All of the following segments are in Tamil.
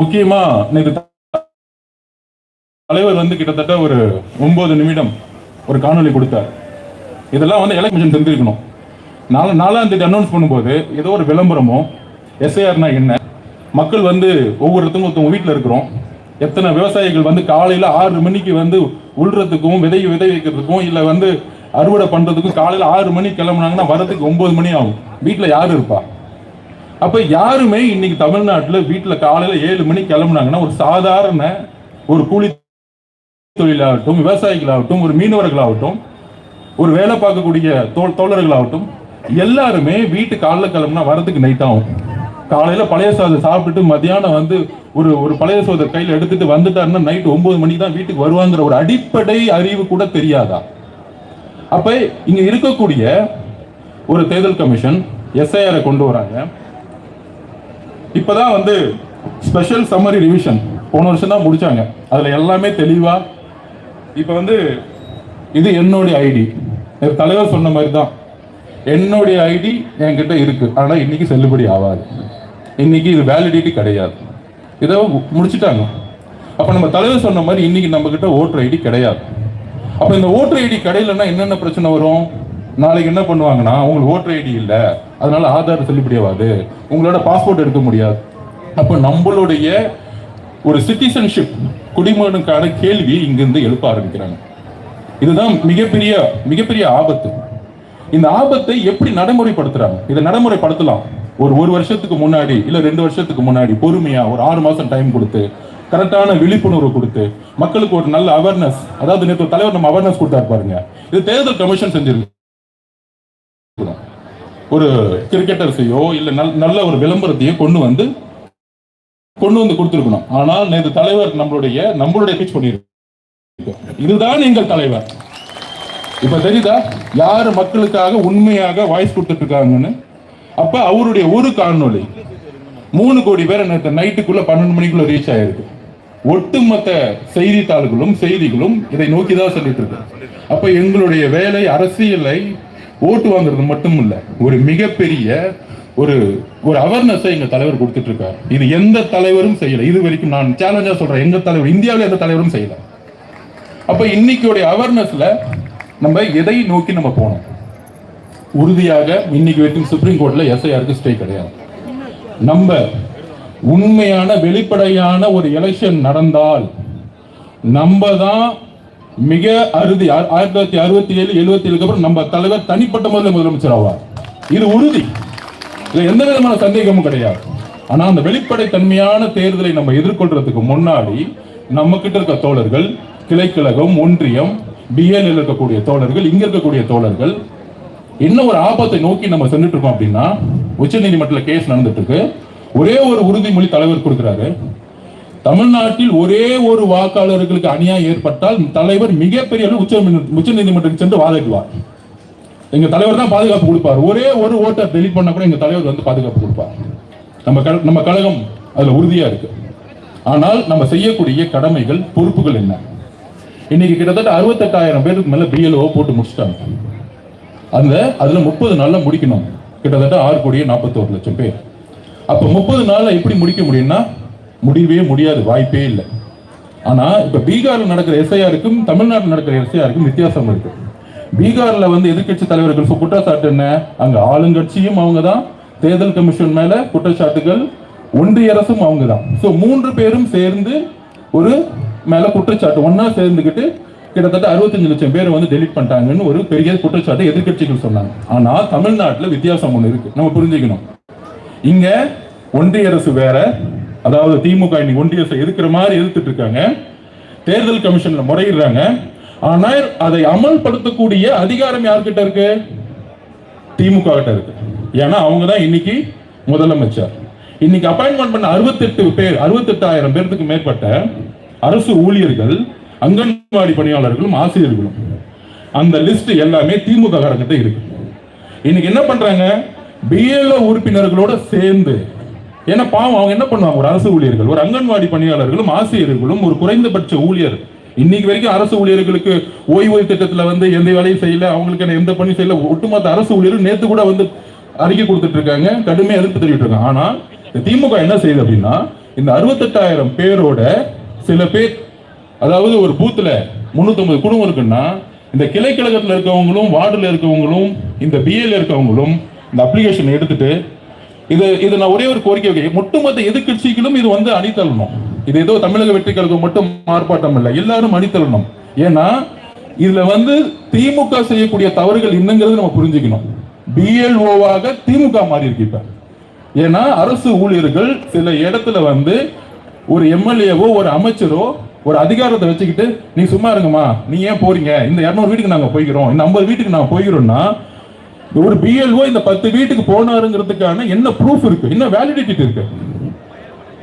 முக்கியமா நேற்று தலைவர் வந்து கிட்டத்தட்ட ஒரு ஒன்பது நிமிடம் ஒரு காணொளி கொடுத்தார். இதெல்லாம் வந்து எலெக்ஷன் தெரிஞ்சிருக்கணும். நாலு நாலாம் தேதி அனௌன்ஸ் பண்ணும்போது ஏதோ ஒரு விளம்பரமோ எஸ்ஐஆர்னா என்ன? மக்கள் வந்து ஒவ்வொருத்தவங்க ஒருத்தவங்க வீட்டில் இருக்கிறோம். எத்தனை விவசாயிகள் வந்து காலையில் ஆறு மணிக்கு வந்து உள்றதுக்கும் விதை விதை வைக்கிறதுக்கும் இல்லை வந்து அறுவடை பண்ணுறதுக்கும் காலையில் ஆறு மணிக்கு கிளம்புனாங்கன்னா வரதுக்கு ஒம்பது மணி ஆகும். வீட்டில் யார் இருப்பா? அப்போ யாருமே இன்னைக்கு தமிழ்நாட்டில் வீட்டில் காலையில் ஏழு மணிக்கு கிளம்புனாங்கன்னா ஒரு சாதாரண ஒரு கூலி தொழிலாகட்டும் விவசாயிகளாகட்டும் ஒரு மீனவர்களாகட்டும் ஒரு வேலை பார்க்கக்கூடிய தோ- தோழர்களாகட்டும் எல்லாருமே வீட்டு காலைல கிளம்புனா வரதுக்கு நைட் ஆகும். காலையில் பழைய சாதம் சாப்பிட்டுட்டு மதியானம் வந்து ஒரு ஒரு பழைய சோதை கையில் எடுத்துட்டு வந்துட்டாருன்னா நைட் ஒன்பது மணிக்கு தான் வீட்டுக்கு வருவாங்கிற ஒரு அடிப்படை அறிவு கூட தெரியாதா? அப்போ இங்கே இருக்கக்கூடிய ஒரு தேர்தல் கமிஷன் எஸ்ஐஆரை கொண்டு வராங்க. இப்போ தான் வந்து ஸ்பெஷல் சம்மரி ரிவிஷன் போன வருஷம் தான் முடிச்சாங்க. அதில் எல்லாமே தெளிவாக இப்போ வந்து இது என்னுடைய ஐடி தலைவர் சொன்ன மாதிரி தான் என்னுடைய ஐடி என்கிட்ட இருக்குது ஆனால் இன்றைக்கி செல்லுபடி ஆகாது. இன்னைக்கு இது வேலிடிட்டி கிடையாது. இதை முடிச்சிட்டாங்க. அப்போ நம்ம தலைவர் சொன்ன மாதிரி இன்றைக்கி நம்மக்கிட்ட ஓட்டர் ஐடி கிடையாது. அப்போ இந்த ஓட்டர் ஐடி கிடையிலன்னா என்னென்ன பிரச்சனை வரும்? நாளைக்கு என்ன பண்ணுவாங்கன்னா உங்களுக்கு ஓட்டர் ஐடி இல்லை அதனால ஆதார் செல்லுபடியாகாது உங்களோட பாஸ்போர்ட் எடுக்க முடியாது. அப்போ நம்மளுடைய ஒரு சிட்டிசன்ஷிப் குடிமகனுக்கான கேள்வி இங்கிருந்து எழுப்ப ஆரம்பிக்கிறாங்க. இதுதான் மிகப்பெரிய மிகப்பெரிய ஆபத்து. இந்த ஆபத்தை எப்படி நடைமுறைப்படுத்துறாங்க? இதை நடைமுறைப்படுத்தலாம். ஒரு ஒரு வருஷத்துக்கு முன்னாடி இல்ல ரெண்டு வருஷத்துக்கு முன்னாடி பொறுமையா ஒரு ஆறு மாசம் டைம் கொடுத்து கரெக்டான விழிப்புணர்வு கொடுத்து மக்களுக்கு ஒரு நல்ல அவேர்னஸ் அதாவது நேற்று தலைவர் நம்ம அவேர்னஸ் கொடுத்தாரு பாருங்க. இது தேர்தல் கமிஷன் செஞ்சிருக்கு. ஒரு கிரிக்கெட்டர்ஸையோ இல்ல நல்- நல்ல ஒரு விளம்பரத்தையோ கொண்டு வந்து கொண்டு வந்து கொடுத்திருக்கணும். ஆனால் நேற்று தலைவர் நம்மளுடைய நம்மளுடைய பீச் பண்ணியிருக்கோம் இதுதான் எங்கள் தலைவர். இப்ப தெரியுதா? யார் மக்களுக்காக உண்மையாக வாய்ஸ் கொடுத்துட்டு இருக்காங்கன்னு அப்ப அவருடைய ஒரு காணொளி மூணு கோடி பேர் நேற்று நைட்டுக்குள்ள பன்னெண்டு மணிக்குள்ள ரீச் ஆயிருக்கு. ஒட்டுமொத்த செய்தித்தாள்களும் செய்திகளும் இதை நோக்கி தான் சொல்லிட்டு இருக்கு அப்ப எங்களுடைய வேலை அரசியலை ஓட்டு வாங்குறது மட்டும் இல்லை ஒரு மிகப்பெரிய ஒரு ஒரு அவேர்னஸை எங்க தலைவர் கொடுத்துட்டு இருக்காரு இது எந்த தலைவரும் செய்யல. இது வரைக்கும் நான் சேலஞ்சா சொல்றேன். எந்த தலைவர் இந்தியாவில் எந்த தலைவரும் செய்யல. அப்ப இன்னைக்குடைய அவேர்னஸ்ல நம்ம எதை நோக்கி நம்ம போனோம் உறுதியாக இன்னைக்கு வரைக்கும் சுப்ரீம் கோர்ட்ல எஸ்ஐஆருக்கு ஸ்டே கிடையாது. நம்ம உண்மையான வெளிப்படையான ஒரு எலெக்ஷன் நடந்தால் நம்ம தான் மிக அறுதி ஆயிரத்தி தொள்ளாயிரத்தி அறுபத்தி ஏழு எழுபத்தி ஏழுக்கு அப்புறம் நம்ம தலைவர் தனிப்பட்ட முதல்ல முதலமைச்சர் ஆவார். இது உறுதி. இதுல எந்த விதமான சந்தேகமும் கிடையாது. ஆனா அந்த வெளிப்படை தன்மையான தேர்தலை நம்ம எதிர்கொள்றதுக்கு முன்னாடி நம்ம கிட்ட இருக்க தோழர்கள் கிளைக்கழகம் ஒன்றியம் பிஎல் இருக்கக்கூடிய தோழர்கள் இங்க இருக்கக்கூடிய தோழர்கள் என்ன ஒரு ஆபத்தை நோக்கி நம்ம சென்றுட்டு இருக்கோம் அப்படின்னா உச்ச நீதிமன்றத்தில் கேஸ் நடந்துட்டு இருக்கு. ஒரே ஒரு உறுதிமொழி தலைவர் கொடுக்குறாரு. தமிழ்நாட்டில் ஒரே ஒரு வாக்காளர்களுக்கு அநியாயம் ஏற்பட்டால் தலைவர் மிகப்பெரிய உச்ச உச்ச நீதிமன்றத்துக்கு சென்று வாதிடுவார் எங்க தலைவர் தான் பாதுகாப்பு கொடுப்பார். ஒரே ஒரு ஓட்டை டெலிட் பண்ண கூட எங்க தலைவர் வந்து பாதுகாப்பு கொடுப்பார். நம்ம நம்ம கழகம் அதுல உறுதியா இருக்கு. ஆனால் நம்ம செய்யக்கூடிய கடமைகள் பொறுப்புகள் என்ன? இன்னைக்கு கிட்டத்தட்ட அறுபத்தெட்டாயிரம் பேருக்கு மேல பிஎல்ஓ போட்டு முடிச்சிட்டாங்க. அந்த அதுல முப்பது நாள்ல முடிக்கணும். கிட்டத்தட்ட ஆறு கோடியே நாற்பத்தோரு லட்சம் பேர். அப்ப முப்பது நாள்ல எப்படி முடிக்க முடியும்னா முடியவே முடியாது வாய்ப்பே இல்லை. ஆனால் இப்போ பீகாரில் நடக்கிற எஸ்ஐஆருக்கும் தமிழ்நாட்டில் நடக்கிற எஸ்ஐஆருக்கும் வித்தியாசம் இருக்கு. பீகாரில் வந்து எதிர்க்கட்சி தலைவர்கள் சொ- குற்றச்சாட்டு என்ன? அங்கே ஆளுங்கட்சியும் அவங்க தான் தேர்தல் கமிஷன் மேலே குற்றச்சாட்டுகள் ஒன்றிய அரசும் அவங்க தான் ஸோ மூன்று பேரும் சேர்ந்து ஒரு மேலே குற்றச்சாட்டு ஒன்றா சேர்ந்துக்கிட்டு கிட்டத்தட்ட அறுபத்தஞ்சு லட்சம் பேர் வந்து டெலிட் பண்ணிட்டாங்கன்னு ஒரு பெரிய குற்றச்சாட்டு எதிர்க்கட்சிகள் சொன்னாங்க. ஆனால் தமிழ்நாட்டில் வித்தியாசம் ஒன்று இருக்கு. நம்ம புரிஞ்சுக்கணும். இங்கே ஒன்றிய அரசு வேற அதாவது திமுக இன்னைக்கு ஒன்றிய எதிர்க்கிற மாதிரி எதிர்த்துட்டு இருக்காங்க. தேர்தல் கமிஷன்ல முறையிடுறாங்க. ஆனால் அதை அமல்படுத்தக்கூடிய அதிகாரம் யார்கிட்ட இருக்கு? திமுக கிட்ட இருக்கு. ஏன்னா அவங்க தான் இன்னைக்கு முதலமைச்சர். இன்னைக்கு அப்பாயின்மெண்ட் பண்ண அறுபத்தெட்டு பேர் அறுபத்தெட்டாயிரம் பேர்த்துக்கு மேற்பட்ட அரசு ஊழியர்கள் அங்கன்வாடி பணியாளர்களும் ஆசிரியர்களும். அந்த லிஸ்ட் எல்லாமே திமுக காரங்கிட்ட இருக்கு. இன்னைக்கு என்ன பண்றாங்க? பிஎல்ஓ உறுப்பினர்களோட சேர்ந்து ஏன்னா பாவம் அவங்க என்ன பண்ணுவாங்க? ஒரு அரசு ஊழியர்கள் ஒரு அங்கன்வாடி பணியாளர்களும் ஆசிரியர்களும் ஒரு குறைந்தபட்ச ஊழியர். இன்னைக்கு வரைக்கும் அரசு ஊழியர்களுக்கு ஓய்வூதிய திட்டத்துல வந்து எந்த வேலையும் செய்யல அவங்களுக்கு எந்த பணியும் செய்யல ஒட்டுமொத்த அரசு ஊழியர்கள் நேத்து கூட வந்து அறிக்கை கொடுத்துட்டு இருக்காங்க கடுமையா எதிர்ப்பு தெரிவிட்டு இருக்காங்க. ஆனா திமுக என்ன செய்யுது அப்படின்னா இந்த அறுபத்தெட்டாயிரம் பேரோட சில பேர் அதாவது ஒரு பூத்துல 350 குடும்பம் இருக்குன்னா இந்த கிளை கழகத்தில் இருக்கவங்களும் வார்டில் இருக்கவங்களும் இந்த பிஏல இருக்கவங்களும் இந்த அப்ளிகேஷன் எடுத்துட்டு இது இது நான் ஒரே ஒரு கோரிக்கை வைக்கிறேன். ஒட்டுமொத்த எதிர்க்கட்சிகளும் இது வந்து அணித்தள்ளணும் இது ஏதோ தமிழக வெற்றி கழகம் மட்டும் ஆர்ப்பாட்டம் இல்லை. எல்லாரும் அணித்தள்ளணும் ஏன்னா இதுல வந்து திமுக செய்யக்கூடிய தவறுகள் இன்னங்கிறது நம்ம புரிஞ்சுக்கணும். பிஎல்ஓவாக திமுக மாறி இருக்கு இப்ப. ஏன்னா அரசு ஊழியர்கள் சில இடத்துல வந்து ஒரு எம்எல்ஏவோ ஒரு அமைச்சரோ ஒரு அதிகாரத்தை வச்சுக்கிட்டு நீ சும்மா இருங்கம்மா. நீ ஏன் போறீங்க? இந்த இரநூறு வீட்டுக்கு நாங்க போய்க்கிறோம். இந்த ஐம்பது வீட்டுக்கு நாங்க போய்க்கிறோம்னா ஒரு பிஎல்ஓ இந்த பத்து வீட்டுக்கு போனாருங்கிறதுக்கான என்ன ப்ரூஃப் இருக்கு? என்ன வேலிடிட்டி இருக்கு?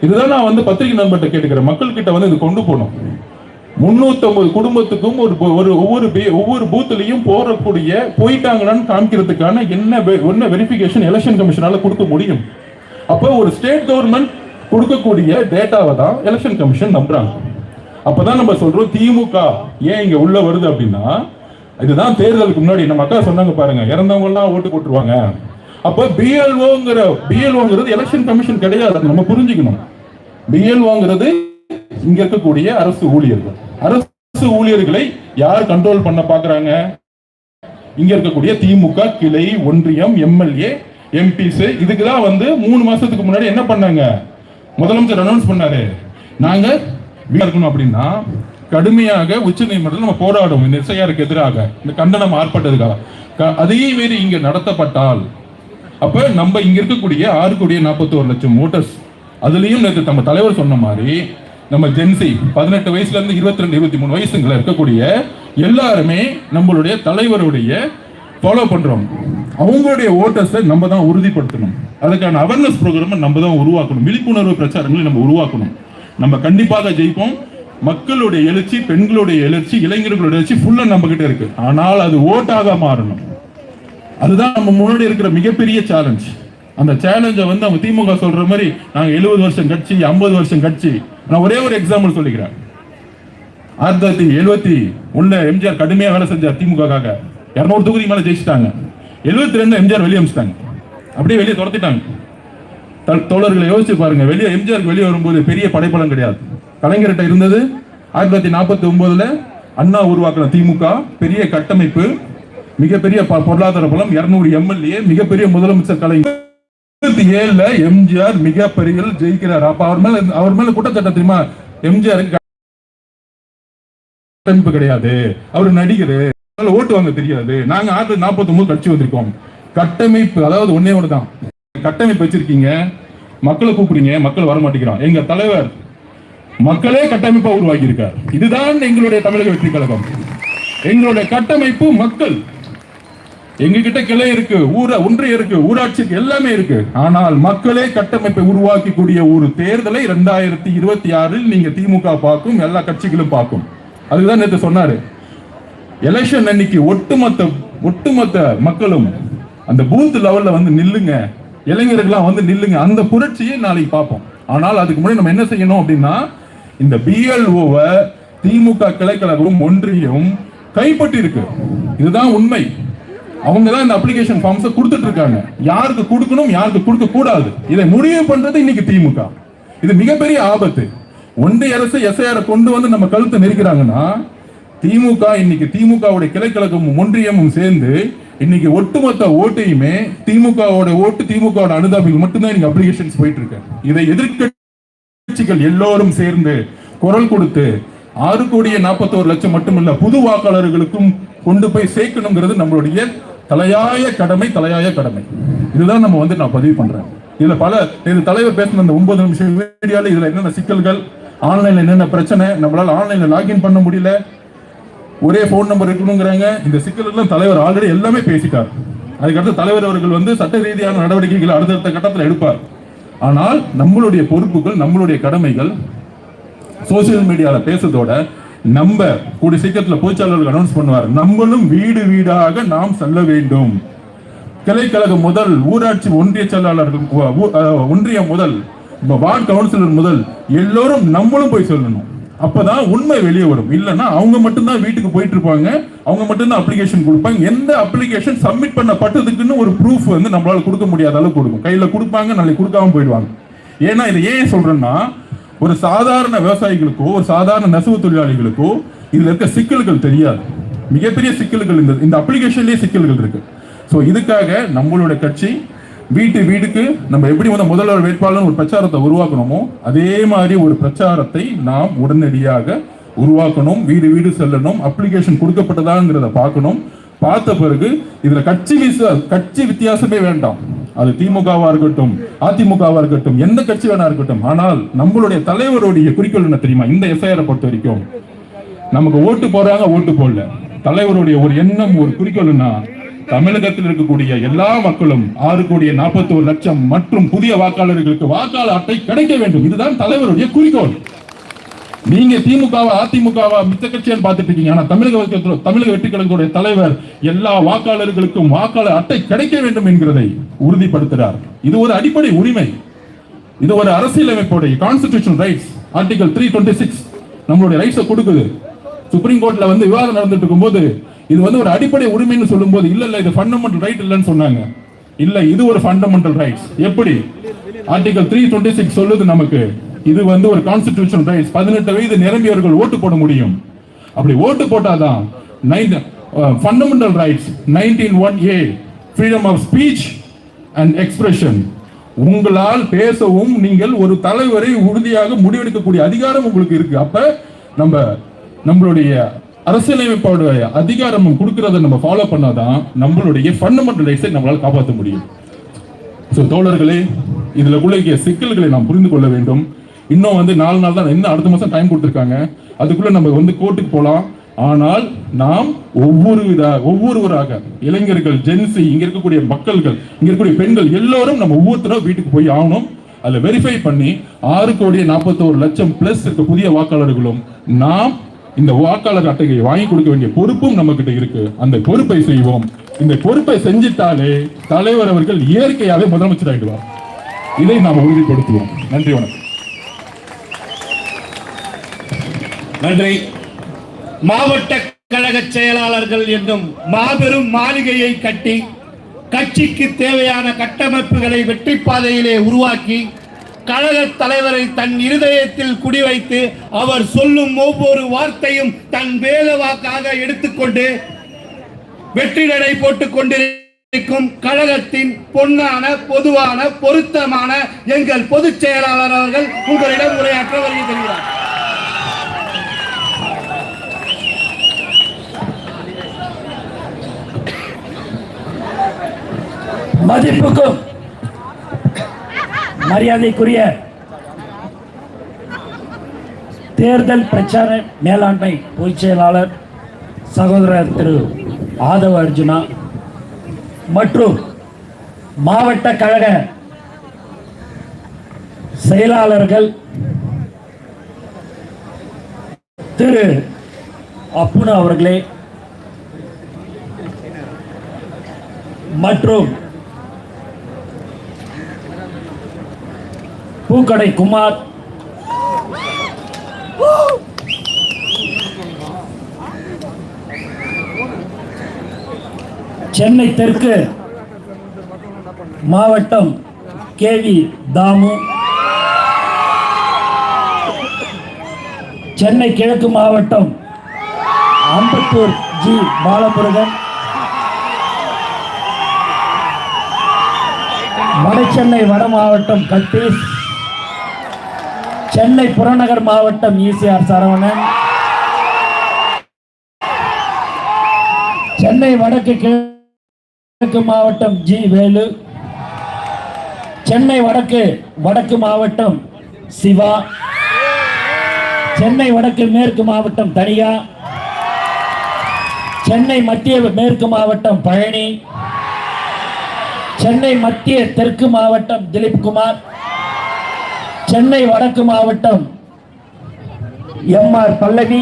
இதுதான் நான் வந்து பத்திரிகை நண்பர்கிட்ட கேட்டுக்கிறேன். மக்கள் கிட்ட வந்து இது கொண்டு போகணும். முன்னூத்தம்பது குடும்பத்துக்கும் ஒரு ஒரு ஒவ்வொரு பே- ஒவ்வொரு பூத்துலையும் போறக்கூடிய போயிட்டாங்களான்னு காமிக்கிறதுக்கான என்ன வெ- என்ன வெரிஃபிகேஷன் எலெக்ஷன் கமிஷனால கொடுக்க முடியும்? அப்போ ஒரு ஸ்டேட் கவர்மெண்ட் கொடுக்கக்கூடிய டேட்டாவை தான் எலெக்ஷன் கமிஷன் நம்புறாங்க. அப்பதான் நம்ம சொல்றோம் திமுக ஏன் இங்க உள்ள வருது அப்படின்னா இதுதான் தேர்தலுக்கு முன்னாடி. நம்ம அக்கா சொன்னாங்க பாருங்க இறந்தவங்கலாம் ஓட்டு போட்டுருவாங்க. அப்ப பிஎல்ஓங்கிற பிஎல்ஓங்கிறது எலெக்ஷன் கமிஷன் கிடையாது அதை நம்ம புரிஞ்சுக்கணும். பிஎல்ஓங்கிறது இங்க இருக்கக்கூடிய அரசு ஊழியர்கள். அரசு ஊழியர்களை யார் கண்ட்ரோல் பண்ண பாக்குறாங்க? இங்க இருக்கக்கூடிய திமுக கிளை ஒன்றியம் எம்எல்ஏ எம்பிஸ் இதுக்கு தான் வந்து மூணு மாசத்துக்கு முன்னாடி என்ன பண்ணாங்க? முதலமைச்சர் அனௌன்ஸ் பண்ணாரு. நாங்க இருக்கணும் அப்படின்னா கடுமையாக உச்ச நீதிமன்றத்தில் நம்ம போராடும் இந்த எஸ்ஐஆருக்கு எதிராக. இந்த கண்டனம் ஆர்ப்பாட்டத்துக்காக க- அதையே மீறி இங்கே நடத்தப்பட்டால் அப்போ நம்ம இங்கே இருக்கக்கூடிய ஆறு கோடியே நாற்பத்தோரு லட்சம் ஓட்டர்ஸ் அதுலேயும் நேற்று நம்ம தலைவர் சொன்ன மாதிரி நம்ம ஜென்சி பதினெட்டு வயசுலேருந்து இருபத்தி ரெண்டு இருபத்தி மூணு வயசுங்களை இருக்கக்கூடிய எல்லாருமே நம்மளுடைய தலைவருடைய ஃபாலோ பண்ணுறோம் அவங்களுடைய ஓட்டர்ஸை நம்ம தான் உறுதிப்படுத்தணும். அதுக்கான அவேர்னஸ் ப்ரோக்ராம் நம்ம தான் உருவாக்கணும். விழிப்புணர்வு பிரச்சாரங்களை நம்ம உருவாக்கணும். நம்ம கண்டிப்பாக ஜெயிப்போம். மக்களுடைய எழுச்சி பெண்களுடைய எழுச்சி இளைஞர்களுடைய எழுச்சி ஃபுல்லா நம்ம கிட்ட இருக்கு. ஆனால் அது ஓட்டாக மாறணும். அதுதான் நம்ம முன்னாடி இருக்கிற மிகப்பெரிய சேலஞ்ச் அந்த சேலஞ்சை வந்து அவங்க திமுக சொல்ற மாதிரி நாங்க எழுபது வருஷம் கட்சி ஐம்பது வருஷம் கட்சி. நான் ஒரே ஒரு எக்ஸாம்பிள் சொல்லிக்கிறேன். ஆயிரத்தி தொள்ளாயிரத்தி எழுபத்தி ஒண்ணுல எம்ஜிஆர் கடுமையாக வேலை செஞ்சார் திமுகக்காக. இரநூறு தொகுதி மேலே ஜெயிச்சிட்டாங்க. எழுபத்தி ரெண்டு எம்ஜிஆர் வெளியே அமிச்சிட்டாங்க. அப்படியே வெளியே துரத்திட்டாங்க. த- தோழர்களை யோசிச்சு பாருங்க. வெளியே எம்ஜிஆர் வெளியே வரும்போது பெரிய படைப்பலம் கிடையாது. கலைஞர்கிட்ட இருந்தது. ஆயிரத்தி தொள்ளாயிரத்தி நாற்பத்தி ஒன்பதுல அண்ணா உருவாக்கின திமுக பெரிய கட்டமைப்பு மிகப்பெரிய பொருளாதார பலம் இருநூறு எம்எல்ஏ மிகப்பெரிய முதலமைச்சர் கலைஞர். ஏழுல எம்ஜிஆர் மிகப்பெரிய ஜெயிக்கிறார். அப்ப அவர் மேல அவர் மேல கூட்டத்தட்ட தெரியுமா? எம்ஜிஆருக்கு கட்டமைப்பு கிடையாது. அவர் நடிகர். ஓட்டு வாங்க தெரியாது. நாங்க ஆயிரத்தி நாற்பத்தி ஒன்பது கட்சி வந்திருக்கோம். கட்டமைப்பு அதாவது ஒன்னே ஒன்று தான் கட்டமைப்பு வச்சிருக்கீங்க. மக்களை கூப்பிடுங்க. மக்கள் வர மாட்டேங்கிறான் எங்க தலைவர் மக்களே கட்டமைப்பா உருவாக்கி இருக்கார் இதுதான் எங்களுடைய தமிழக வெற்றி கழகம். எங்களுடைய கட்டமைப்பு மக்கள். எங்ககிட்ட கிளை இருக்கு ஊர ஒன்றியம் இருக்கு ஊராட்சிக்கு எல்லாமே இருக்கு. ஆனால் மக்களே கட்டமைப்பை உருவாக்கக்கூடிய ஒரு தேர்தலை ரெண்டாயிரத்தி இருபத்தி ஆறில் நீங்க திமுக பார்க்கும் எல்லா கட்சிகளும் பார்க்கும். அதுதான் நேற்று சொன்னாரு. எலெக்ஷன் அன்னைக்கு ஒட்டுமொத்த ஒட்டுமொத்த மக்களும் அந்த பூத் லெவல்ல வந்து நில்லுங்க. இளைஞர்கள்லாம் வந்து நில்லுங்க. அந்த புரட்சியை நாளைக்கு பார்ப்போம். ஆனால் அதுக்கு முன்னாடி நம்ம என்ன செய்யணும் அப்படின்னா இந்த பிஎல்ஓவை திமுக கிளைக்கழகமும் ஒன்றியம் கைப்பற்றி இருக்கு இதுதான் உண்மை. அவங்க தான் இந்த அப்ளிகேஷன் ஃபார்ம்ஸை கொடுத்துட்டு இருக்காங்க யாருக்கு கொடுக்கணும் யாருக்கு கொடுக்க கூடாது இதை முடிவு பண்றது இன்னைக்கு திமுக. இது மிகப்பெரிய ஆபத்து. ஒன்றிய அரசு எஸ்ஐஆர் கொண்டு வந்து நம்ம கழுத்தை நெருக்கிறாங்கன்னா திமுக இன்னைக்கு திமுகவுடைய கிளைக்கழகமும் ஒன்றியமும் சேர்ந்து இன்னைக்கு ஒட்டுமொத்த ஓட்டையுமே திமுகவோட ஓட்டு திமுகவோட அனுதாபிகள் மட்டும்தான் இன்னைக்கு அப்ளிகேஷன்ஸ் போயிட்டு இருக்கு இதை எதிர்க்க எதிர்க்கட்சிகள் எல்லோரும் சேர்ந்து குரல் கொடுத்து ஆறு கோடியே நாற்பத்தோரு லட்சம் மட்டுமல்ல புது வாக்காளர்களுக்கும் கொண்டு போய் சேர்க்கணுங்கிறது நம்மளுடைய தலையாய கடமை தலையாய கடமை. இதுதான் நம்ம வந்து நான் பதிவு பண்றேன். இதுல பல இது தலைவர் பேசின அந்த ஒன்பது நிமிஷம் வீடியோல இதுல என்னென்ன சிக்கல்கள் ஆன்லைன்ல என்னென்ன பிரச்சனை நம்மளால ஆன்லைன்ல லாகின் பண்ண முடியல ஒரே ஃபோன் நம்பர் இருக்கணுங்கிறாங்க. இந்த சிக்கல் எல்லாம் தலைவர் ஆல்ரெடி எல்லாமே பேசிட்டார். அதுக்கடுத்து தலைவர் அவர்கள் வந்து சட்ட ரீதியான நடவடிக்கைகளை அடுத்தடுத்த கட்டத்தில் எடுப்பார். ஆனால் நம்மளுடைய பொறுப்புகள் நம்மளுடைய கடமைகள் சோசியல் மீடியாவில் பேசுறதோட நம்ம கூடிய சீக்கிரத்தில் பொதுச்சாளர்கள் அனௌன்ஸ் பண்ணுவார். நம்மளும் வீடு வீடாக நாம் செல்ல வேண்டும். கலைக்கழகம் முதல் ஊராட்சி ஒன்றிய செயலாளர்கள் ஒன்றியம் முதல் வார்டு கவுன்சிலர் முதல் எல்லோரும் நம்மளும் போய் சொல்லணும். அப்பதான் உண்மை வெளியே வரும். இல்லைன்னா அவங்க மட்டும்தான் வீட்டுக்கு போயிட்டு இருப்பாங்க அவங்க மட்டும்தான் அப்ளிகேஷன் கொடுப்பாங்க. எந்த அப்ளிகேஷன் சப்மிட் பண்ணப்பட்டதுக்குன்னு ஒரு ப்ரூஃப் வந்து நம்மளால கொடுக்க முடியாத அளவுக்கு கொடுக்கும். கையில கொடுப்பாங்க நாளைக்கு கொடுக்காம போயிடுவாங்க. ஏன்னா இதை ஏன் சொல்றேன்னா ஒரு சாதாரண விவசாயிகளுக்கோ ஒரு சாதாரண நெசவு தொழிலாளிகளுக்கோ இதுல இருக்க சிக்கல்கள் தெரியாது. மிகப்பெரிய சிக்கல்கள் இந்த இந்த அப்ளிகேஷன்லயே சிக்கல்கள் இருக்கு. ஸோ இதுக்காக நம்மளோட கட்சி வீட்டு வீடுக்கு நம்ம எப்படி வந்து முதல்வர் வேட்பாளர் ஒரு பிரச்சாரத்தை உருவாக்கணுமோ அதே மாதிரி ஒரு பிரச்சாரத்தை நாம் உடனடியாக உருவாக்கணும். வீடு வீடு செல்லணும். அப்ளிகேஷன் கொடுக்கப்பட்டதாங்கிறத பார்க்கணும். பார்த்த பிறகு இதுல கட்சி கட்சி வித்தியாசமே வேண்டாம். அது திமுகவா இருக்கட்டும் அதிமுகவா இருக்கட்டும் எந்த கட்சி வேணா இருக்கட்டும். ஆனால் நம்மளுடைய தலைவருடைய குறிக்கோள் என்ன தெரியுமா? இந்த எஃப்ஐஆர் பொறுத்த வரைக்கும். நமக்கு ஓட்டு போறாங்க ஓட்டு போடல. தலைவருடைய ஒரு எண்ணம் ஒரு குறிக்கோள்னா தமிழகத்தில் இருக்கக்கூடிய எல்லா மக்களும் ஆறு கோடியே நாற்பத்தி ஒரு லட்சம் மற்றும் புதிய வாக்காளர்களுக்கு வாக்காளர் அட்டை கிடைக்க வேண்டும். இதுதான் தலைவருடைய குறிக்கோள். நீங்க திமுகவா அதிமுகவா மித்த கட்சியான்னு பார்த்துட்டு இருக்கீங்க. ஆனா தமிழக தமிழக வெற்றிக்கழகத்துடைய தலைவர் எல்லா வாக்காளர்களுக்கும் வாக்காளர் அட்டை கிடைக்க வேண்டும் என்கிறதை உறுதிப்படுத்துகிறார் இது ஒரு அடிப்படை உரிமை. இது ஒரு அரசியலமைப்புடைய constitution rights article three twenty six நம்மளுடைய ரைட்ஸை கொடுக்குது. சுப்ரீம் கோர்ட்ல வந்து விவாதம் நடந்துட்டு இருக்கும்போது இது வந்து ஒரு அடிப்படை உரிமைன்னு சொல்லும்போது இல்ல இல்ல இது ஃபண்டமெண்டல் ரைட் இல்லைன்னு சொன்னாங்க. இல்ல இது ஒரு ஃபண்டமெண்டல் ரைட்ஸ் எப்படி? ஆர்டிகல் த்ரீ டுவெண்ட்டி சிக்ஸ் சொல்லுது நமக்கு இது வந்து ஒரு கான்ஸ்டிடியூஷன் ரைட்ஸ் பதினெட்டு வயது நிரம்பியவர்கள் ஓட்டு போட முடியும். அப்படி ஓட்டு போட்டாதான் fundamental rights nineteen one A freedom of speech and expression உங்களால் பேசவும் நீங்கள் ஒரு தலைவரை உறுதியாக முடிவெடுக்கக்கூடிய அதிகாரம் உங்களுக்கு இருக்கு. அப்ப நம்ம நம்மளுடைய அரசியலமைப்போடைய அதிகாரமும் கொடுக்கறத நம்ம ஃபாலோ பண்ணாதான் நம்மளுடைய ஃபண்டமெண்டல் ரைட்ஸை நம்மளால் காப்பாற்ற முடியும். ஸோ தோழர்களே இதில் உள்ள சிக்கல்களை நாம் புரிந்து கொள்ள வேண்டும். இன்னும் வந்து நாலு நாள் தான் இன்னும் அடுத்த மாதம் டைம் கொடுத்துருக்காங்க. அதுக்குள்ளே நம்ம வந்து கோர்ட்டுக்கு போகலாம் ஆனால் நாம் ஒவ்வொரு வித ஒவ்வொருவராக இளைஞர்கள் ஜென்சி இங்க இருக்கக்கூடிய மக்கள்கள் இங்க இருக்கக்கூடிய பெண்கள் எல்லோரும் நம்ம ஒவ்வொருத்தரும் வீட்டுக்கு போய் ஆகணும். அதில் வெரிஃபை பண்ணி ஆறு கோடி நாற்பத்தோரு லட்சம் பிளஸ் இருக்க புதிய வாக்காளர்களும் நாம் இந்த வாக்காளர் அட்டையை வாங்கி கொடுக்க வேண்டிய பொறுப்பும் நம்ம கிட்ட இருக்கு. அந்த பொறுப்பை செய்வோம். இந்த பொறுப்பை செஞ்சிட்டாலே தலைவர் அவர்கள் இயற்கையாவே முதலமைச்சர் ஆகிடுவார் இதை நாம் உறுதிப்படுத்துவோம். நன்றி வணக்கம். நன்றி. மாவட்ட கழக செயலாளர்கள் என்னும் மாபெரும் மாளிகையை கட்டி கட்சிக்கு தேவையான கட்டமைப்புகளை வெற்றி பாதையிலே உருவாக்கி கழக தலைவரை தன் இருதயத்தில் குடிவைத்து அவர் சொல்லும் ஒவ்வொரு வார்த்தையும் தன் வேத வாக்காக எடுத்துக்கொண்டு வெற்றி நடை போட்டுக் கொண்டிருக்கும் கழகத்தின் பொன்னான பொதுவான பொருத்தமான எங்கள் பொதுச் செயலாளர் அவர்கள் உங்களிடம் உரையாற்ற வருகிறார் மதிப்புக்கும் மரியாதைக்குரிய தேர்தல் பிரச்சார மேலாண்மை பொதுச் செயலாளர் சகோதரர் திரு ஆதவ அர்ஜுனா மற்றும் மாவட்ட கழக செயலாளர்கள் திரு அப்புனு அவர்களே மற்றும் பூக்கடை குமார். சென்னை தெற்கு மாவட்டம் கேவி தாமு. சென்னை கிழக்கு மாவட்டம் அம்பத்தூர் ஜி பாலமுருகன். வடசென்னை வட மாவட்டம் கத்தீஷ் சென்னை புறநகர் மாவட்டம் ஈசிஆர் சரவணன். சென்னை வடக்கு கிழக்கு மாவட்டம் ஜி வேலு. சென்னை வடக்கு வடக்கு மாவட்டம் சிவா. சென்னை வடக்கு மேற்கு மாவட்டம் தனியா. சென்னை மத்திய மேற்கு மாவட்டம் பழனி. சென்னை மத்திய தெற்கு மாவட்டம் திலீப்குமார். சென்னை வடக்கு மாவட்டம் எம் ஆர் பல்லவி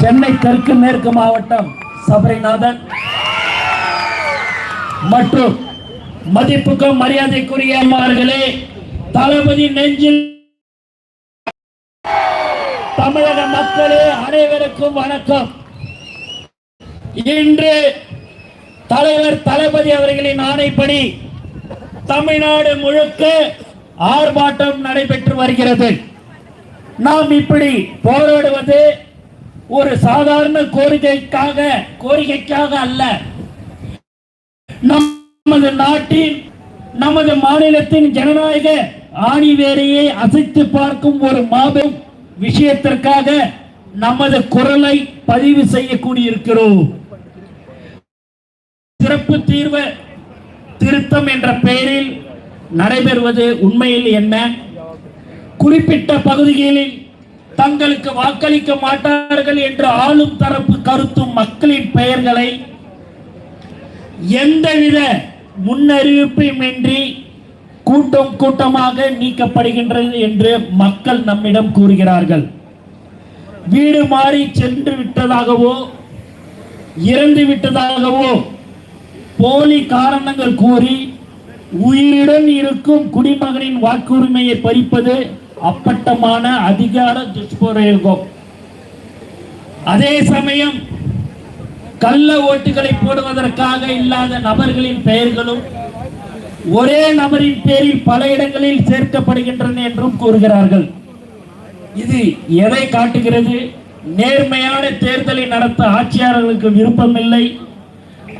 சென்னை தெற்கு மேற்கு மாவட்டம் சபரிநாதன் மற்றும் மதிப்புக்கும் மரியாதைக்குரிய அம்மார்களே தளபதி நெஞ்சில் தமிழக மக்களே அனைவருக்கும் வணக்கம். இன்று தலைவர் தளபதி அவர்களின் ஆணைப்படி தமிழ்நாடு முழுக்க ஆர்ப்பாட்டம் நடைபெற்று வருகிறது. நாம் இப்படி போராடுவது ஒரு சாதாரண கோரிக்கைக்காக கோரிக்கைக்காக அல்ல. நமது நாட்டின் நமது மாநிலத்தின் ஜனநாயக ஆணிவேரையை அசைத்து பார்க்கும் ஒரு மாபெரும் விஷயத்திற்காக நமது குரலை பதிவு செய்யக்கூடியிருக்கிறோம். சிறப்பு தீர்வு திருத்தம் என்ற பெயரில் நடைபெறுவது உண்மையில் என்ன? குறிப்பிட்ட பகுதிகளில் தங்களுக்கு வாக்களிக்க மாட்டார்கள் என்று ஆளும் தரப்பு கருத்தும் மக்களின் பெயர்களை எந்தவித முன்னறிவிப்புமின்றி கூட்டம் கூட்டமாக நீக்கப்படுகின்றது என்று மக்கள் நம்மிடம் கூறுகிறார்கள். வீடு மாறி சென்று விட்டதாகவோ இறந்து விட்டதாகவோ போலி காரணங்கள் கூறி உயிருடன் இருக்கும் குடிமகனின் வாக்குரிமையை பறிப்பது அப்பட்டமான அதிகார துஷ்பிரயோகம். அதே சமயம் கள்ள ஓட்டுகளை போடுவதற்காக இல்லாத நபர்களின் பெயர்களும் ஒரே நபரின் பேரில் பல இடங்களில் சேர்க்கப்படுகின்றன என்றும் கூறுகிறார்கள். இது எதை காட்டுகிறது? நேர்மையான தேர்தலை நடத்த ஆட்சியாளர்களுக்கு விருப்பமில்லை.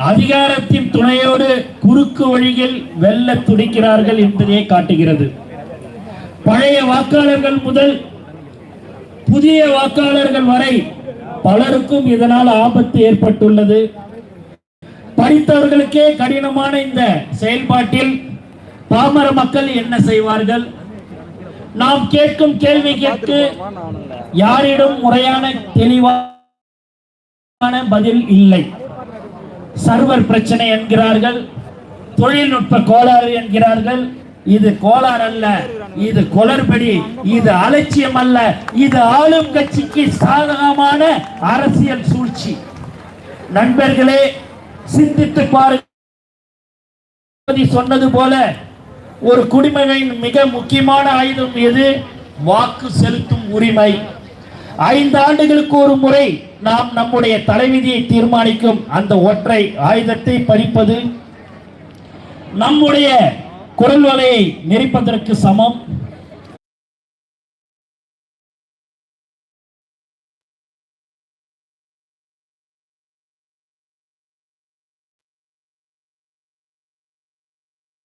அதிகாரத்தின் துணையோடு குறுக்கு வழியில் வெல்ல துடிக்கிறார்கள் என்பதையே காட்டுகிறது. பழைய வாக்காளர்கள் முதல் புதிய வாக்காளர்கள் வரை பலருக்கும் இதனால் ஆபத்து ஏற்பட்டுள்ளது. படித்தவர்களுக்கே கடினமான இந்த செயல்பாட்டில் பாமர மக்கள் என்ன செய்வார்கள்? நாம் கேட்கும் கேள்விக்கு யாரிடம் முறையான தெளிவான பதில் இல்லை. சர்வர் பிரச்சனை என்கிறார்கள் தொழில்நுட்ப கோளாறு என்கிறார்கள். இது கோளாறு அல்ல இது குளறுபடி இது அலட்சியம் அல்ல இது ஆளும் கட்சிக்கு சாதகமான அரசியல் சூழ்ச்சி. நண்பர்களே சிந்தித்து பாருங்கள். சொன்னது போல ஒரு குடிமகனின் மிக முக்கியமான ஆயுதம் எது? வாக்கு செலுத்தும் உரிமை. ஐந்து ஆண்டுகளுக்கு ஒரு முறை நாம் நம்முடைய தலைவிதியை தீர்மானிக்கும் அந்த ஒற்றை ஆயுதத்தை பறிப்பது நம்முடைய குரல் வலையை நெரிப்பதற்கு சமம்.